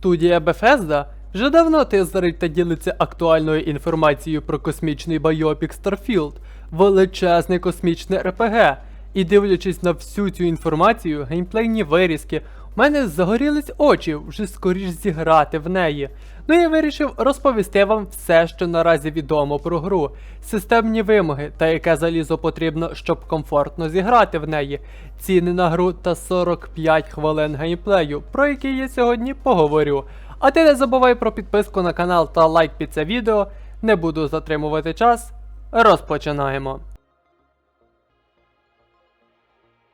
Студія Bethesda вже давно тизерить та ділиться актуальною інформацією про космічний байопік Starfield, величезне космічне РПГ. І дивлячись на всю цю інформацію, геймплейні вирізки, у мене загорілись очі вже скоріш зіграти в неї. Ну я вирішив розповісти вам все, що наразі відомо про гру, системні вимоги та яке залізо потрібно, щоб комфортно зіграти в неї, ціни на гру та 45 хвилин геймплею, про який я сьогодні поговорю. А ти не забувай про підписку на канал та лайк під це відео. Не буду затримувати час. Розпочинаємо.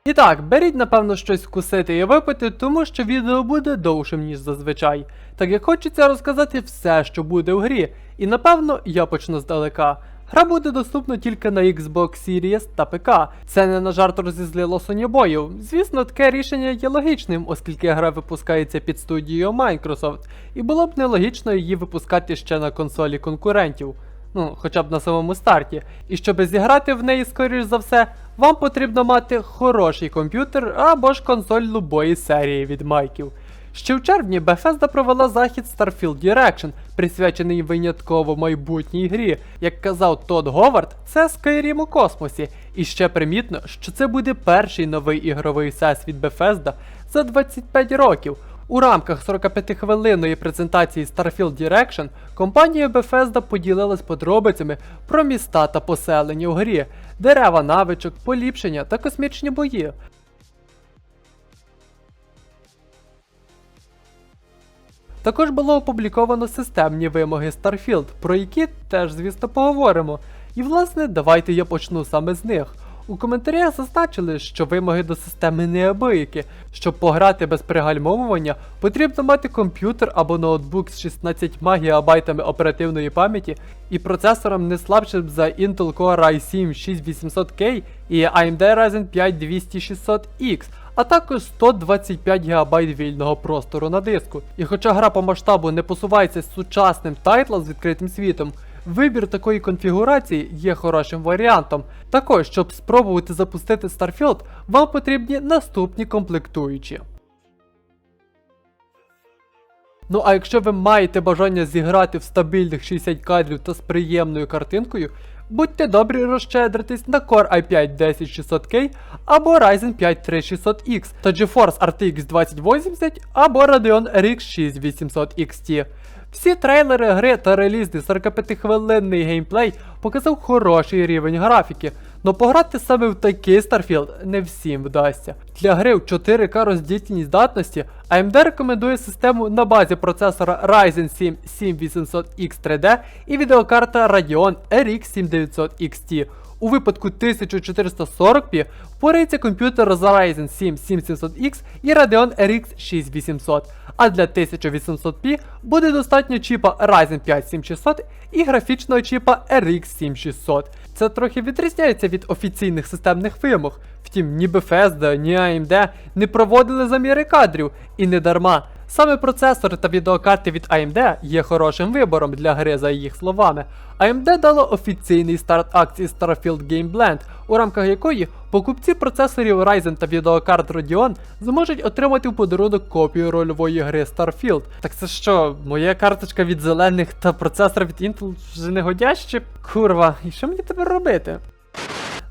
І так, беріть, напевно, щось вкусити і випити, тому що відео буде довшим, ніж зазвичай. Так як хочеться розказати все, що буде в грі, і напевно я почну здалека. Гра буде доступна тільки на Xbox Series та ПК. Це не на жарт розізлило сонєбою. Звісно, таке рішення є логічним, оскільки гра випускається під студією Microsoft, і було б нелогічно її випускати ще на консолі конкурентів. Ну, хоча б на самому старті. І щоб зіграти в неї, скоріш за все, вам потрібно мати хороший комп'ютер або ж консоль любої серії від майків. Ще в червні Bethesda провела захід Starfield Direction, присвячений винятково майбутній грі. Як казав Тодд Говард, це Skyrim у космосі. І ще примітно, що це буде перший новий ігровий всесвіт Bethesda за 25 років. У рамках 45-хвилинної презентації Starfield Direction компанія Bethesda поділилась подробицями про міста та поселення у грі, дерева навичок, поліпшення та космічні бої. Також було опубліковано системні вимоги Starfield, про які теж, звісно, поговоримо. І власне, давайте я почну саме з них. У коментарях зазначили, що вимоги до системи неабиякі. Щоб пограти без пригальмовування, потрібно мати комп'ютер або ноутбук з 16 ГБ оперативної пам'яті і процесором не слабшим за Intel Core i7 6800K і AMD Ryzen 5 2600X, а також 125 ГБ вільного простору на диску. І хоча гра по масштабу не посувається з сучасним тайтлом з відкритим світом, Вибір такої конфігурації є хорошим варіантом. Також, щоб спробувати запустити Starfield, вам потрібні наступні комплектуючі. Ну а якщо ви маєте бажання зіграти в стабільних 60 кадрів та з приємною картинкою, будьте добрі розщедритись на Core i5 10600K або Ryzen 5 3600X та GeForce RTX 2080 або Radeon RX 6800 XT. Всі трейлери гри та релізний 45-хвилинний геймплей показав хороший рівень графіки, но пограти саме в такий Starfield не всім вдасться. Для гри в 4К роздільній здатності AMD рекомендує систему на базі процесора Ryzen 7 7800X3D і відеокарта Radeon RX 7900 XT. У випадку 1440p впорається комп'ютер з Ryzen 7 7700X і Radeon RX 6800, а для 1800p буде достатньо чіпа Ryzen 5 7600 і графічного чіпа RX 7600. Це трохи відрізняється від офіційних системних вимог. Втім, ні Bethesda, ні AMD не проводили заміри кадрів і не дарма. Саме процесори та відеокарти від AMD є хорошим вибором для гри, за їх словами. AMD дало офіційний старт акції Starfield Game Blend, у рамках якої покупці процесорів Ryzen та відеокарт Radeon зможуть отримати в подарунок копію рольової гри Starfield. Так це що, моя карточка від зелених та процесор від Intel вже не годящі? Курва, і що мені тепер робити?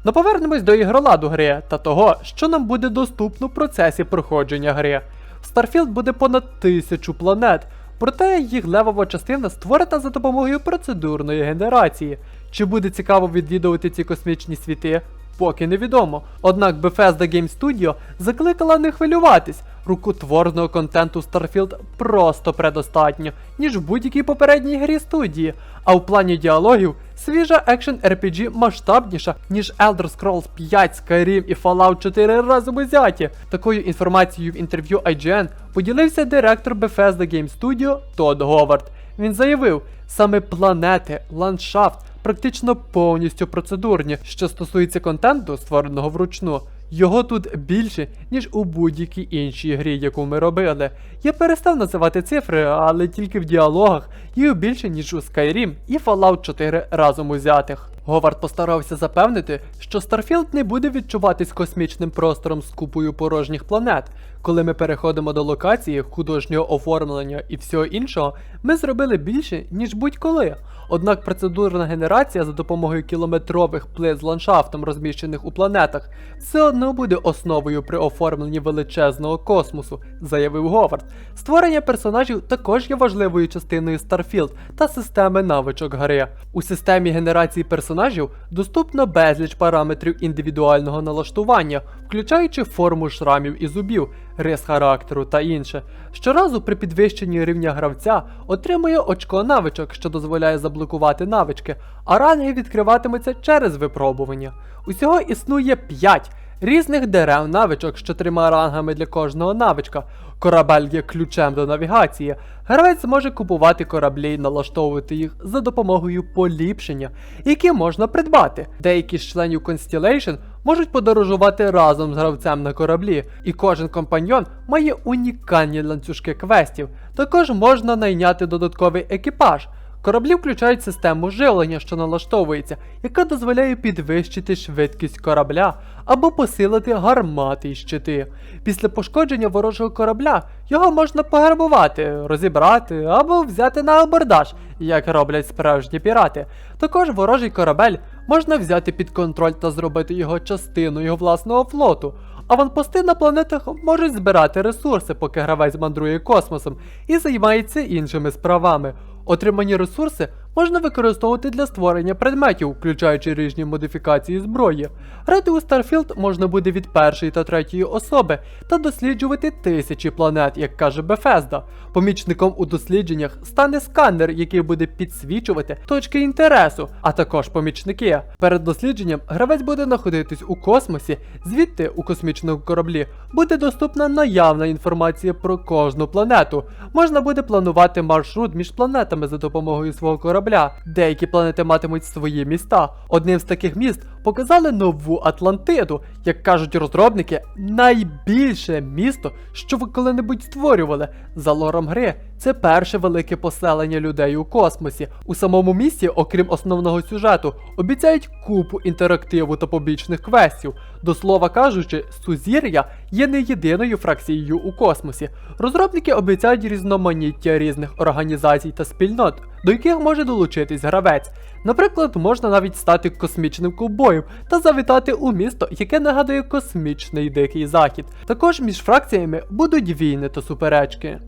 Ну повернемось до ігроладу гри та того, що нам буде доступно в процесі проходження гри. В Starfield буде понад тисячу планет, проте їх левова частина створена за допомогою процедурної генерації. Чи буде цікаво відвідувати ці космічні світи? Поки невідомо. Однак Bethesda Game Studio закликала не хвилюватись. Рукотворного контенту Starfield просто предостатньо, ніж в будь-якій попередній грі студії. А в плані діалогів свіжа екшен RPG масштабніша, ніж Elder Scrolls 5, Skyrim і Fallout 4 разом узяті. Такою інформацією в інтерв'ю IGN поділився директор Bethesda Game Studio Тодд Говард. Він заявив, саме планети, ландшафт практично повністю процедурні, що стосується контенту, створеного вручну. Його тут більше, ніж у будь-якій іншій грі, яку ми робили. Я перестав називати цифри, але тільки в діалогах їх більше, ніж у Skyrim і Fallout 4 разом узятих. Говард постарався запевнити, що Starfield не буде відчуватись космічним простором з купою порожніх планет. Коли ми переходимо до локації, художнього оформлення і всього іншого, ми зробили більше, ніж будь-коли. Однак процедурна генерація за допомогою кілометрових плит з ландшафтом, розміщених у планетах, все одно буде основою при оформленні величезного космосу, заявив Говард. Створення персонажів також є важливою частиною Starfield та системи навичок гри. У системі генерації персонажів доступно безліч параметрів індивідуального налаштування, включаючи форму шрамів і зубів, рис характеру та інше. Щоразу при підвищенні рівня гравця отримує очко навичок, що дозволяє заблокувати навички, а ранги відкриватимуться через випробування. Усього існує 5 різних дерев навичок з чотирма рангами для кожного навичка. Корабель є ключем до навігації. Гравець зможе купувати кораблі і налаштовувати їх за допомогою поліпшення, які можна придбати. Деякі з членів Constellation можуть подорожувати разом з гравцем на кораблі, і кожен компаньйон має унікальні ланцюжки квестів. Також можна найняти додатковий екіпаж. Кораблі включають систему живлення, що налаштовується, яка дозволяє підвищити швидкість корабля або посилити гармати й щити. Після пошкодження ворожого корабля його можна пограбувати, розібрати або взяти на абордаж, як роблять справжні пірати. Також ворожий корабель можна взяти під контроль та зробити його частиною власного флоту. Аванпости на планетах можуть збирати ресурси, поки гравець мандрує космосом і займається іншими справами. Отримані ресурси можна використовувати для створення предметів, включаючи різні модифікації зброї. Грати у Starfield можна буде від першої та третьої особи та досліджувати тисячі планет, як каже Bethesda. Помічником у дослідженнях стане сканер, який буде підсвічувати точки інтересу, а також помічники. Перед дослідженням гравець буде знаходитись у космосі, звідти у космічному кораблі буде доступна наявна інформація про кожну планету. Можна буде планувати маршрут між планетами за допомогою свого корабля. Деякі планети матимуть свої міста. Одним з таких міст показали нову Атлантиду, як кажуть розробники, найбільше місто, що ви коли-небудь створювали. За лором гри, це перше велике поселення людей у космосі. У самому місті, окрім основного сюжету, обіцяють купу інтерактиву та побічних квестів. До слова кажучи, Сузір'я є не єдиною фракцією у космосі. Розробники обіцяють різноманіття різних організацій та спільнот, до яких може долучитись гравець. Наприклад, можна навіть стати космічним ковбоєм та завітати у місто, яке нагадує космічний дикий захід. Також між фракціями будуть війни та суперечки.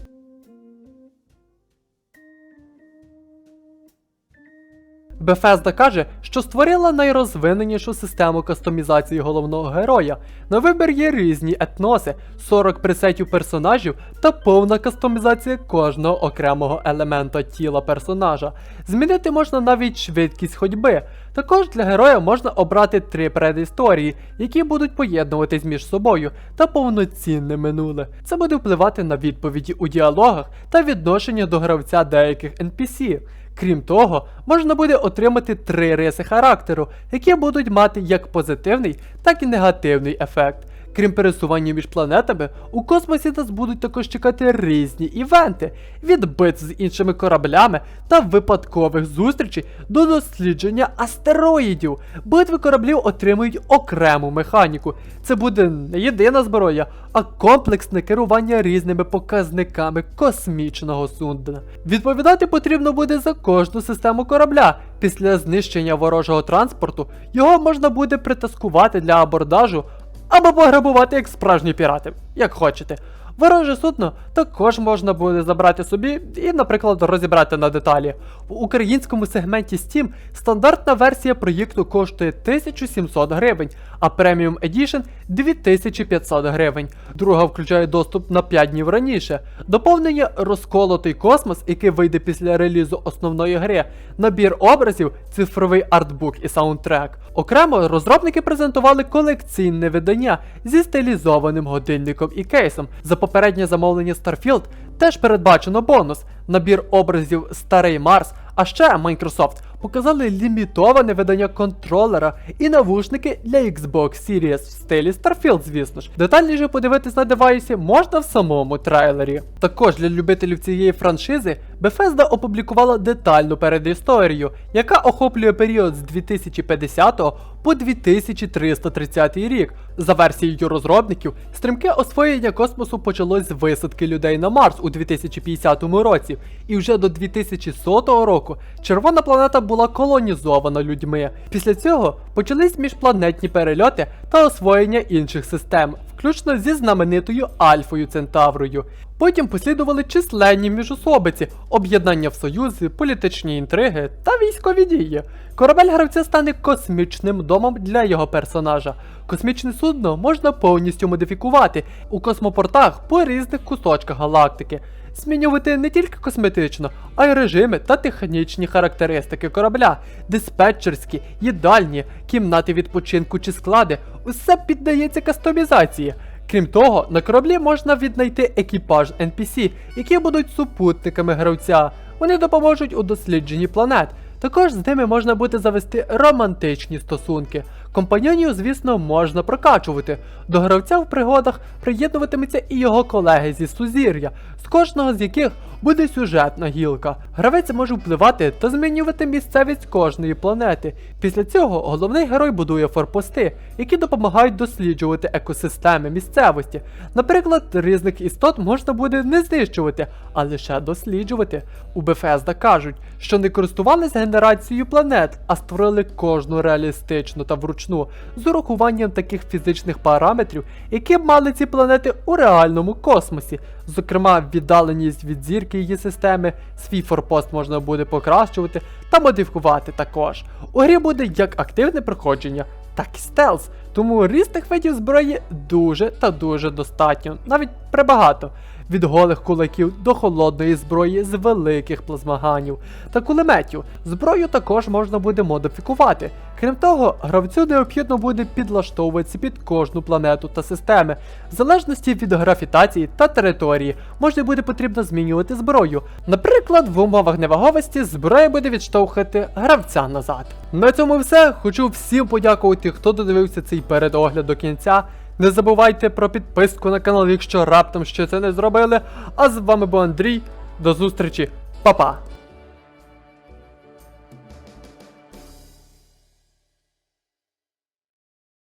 Bethesda каже, що створила найрозвиненішу систему кастомізації головного героя. На вибір є різні етноси, 40 пресетів персонажів та повна кастомізація кожного окремого елемента тіла персонажа. Змінити можна навіть швидкість ходьби. Також для героя можна обрати три предісторії, які будуть поєднуватись між собою та повноцінне минуле. Це буде впливати на відповіді у діалогах та відношення до гравця деяких NPC. Крім того, можна буде отримати три риси характеру, які будуть мати як позитивний, так і негативний ефект. Крім пересування між планетами, у космосі нас будуть також чекати різні івенти від битв з іншими кораблями та випадкових зустрічей до дослідження астероїдів. Битви кораблів отримують окрему механіку. Це буде не єдина зброя, а комплексне керування різними показниками космічного судна. Відповідати потрібно буде за кожну систему корабля. Після знищення ворожого транспорту його можна буде притаскувати для абордажу або пограбувати як справжні пірати, як хочете. Вороже судно також можна буде забрати собі і, наприклад, розібрати на деталі. В українському сегменті Steam стандартна версія проєкту коштує 1700 гривень, а Premium Edition 2500 гривень. Друга включає доступ на 5 днів раніше. Доповнення розколотий космос, який вийде після релізу основної гри, набір образів, цифровий артбук і саундтрек. Окремо розробники презентували колекційне видання зі стилізованим годинником і кейсом. За попереднє замовлення Starfield теж передбачено бонус набір образів Старий Марс, а ще Microsoft показали лімітоване видання контролера і навушники для Xbox Series в стилі Starfield, звісно ж. Детальніше подивитись на девайсі можна в самому трейлері. Також для любителів цієї франшизи Bethesda опублікувала детальну передісторію, яка охоплює період з 2050 по 2330 рік. За версією розробників, стрімке освоєння космосу почалось з висадки людей на Марс у 2050 році, і вже до 2100 року червона планета була колонізована людьми. Після цього почались міжпланетні перельоти та освоєння інших систем, включно зі знаменитою Альфою Центаврою. Потім послідували численні міжособиці, об'єднання в союзи, політичні інтриги та військові дії. Корабель гравця стане космічним домом для його персонажа. Космічне судно можна повністю модифікувати у космопортах по різних кусочках галактики. Змінювати не тільки косметично, а й режими та технічні характеристики корабля, диспетчерські, їдальні, кімнати відпочинку чи склади усе піддається кастомізації. Крім того, на кораблі можна віднайти екіпаж NPC, які будуть супутниками гравця. Вони допоможуть у дослідженні планет. Також з ними можна буде завести романтичні стосунки. Компаньонію, звісно, можна прокачувати. До гравця в пригодах приєднуватиметься і його колеги зі сузір'я, з кожного з яких буде сюжетна гілка. Гравець може впливати та змінювати місцевість кожної планети. Після цього головний герой будує форпости, які допомагають досліджувати екосистеми місцевості. Наприклад, різних істот можна буде не знищувати, а лише досліджувати. У Bethesda кажуть, що не користувалися генерацією планет, а створили кожну реалістичну та вручну з урахуванням таких фізичних параметрів, які б мали ці планети у реальному космосі. Зокрема, віддаленість від зірки її системи, свій форпост можна буде покращувати та модифікувати також. У грі буде як активне проходження, так і стелс, тому різних видів зброї дуже та дуже достатньо, навіть прибагато. Від голих кулаків до холодної зброї з великих плазмаганів та кулеметів. Зброю також можна буде модифікувати. Крім того, гравцю необхідно буде підлаштовуватися під кожну планету та системи. В залежності від графітації та території можна буде потрібно змінювати зброю. Наприклад, в умовах неваговості зброя буде відштовхувати гравця назад. На цьому все. Хочу всім подякувати, хто додивився цей передогляд до кінця. Не забувайте про підписку на канал, якщо раптом ще це не зробили. А з вами був Андрій. До зустрічі, Па-па!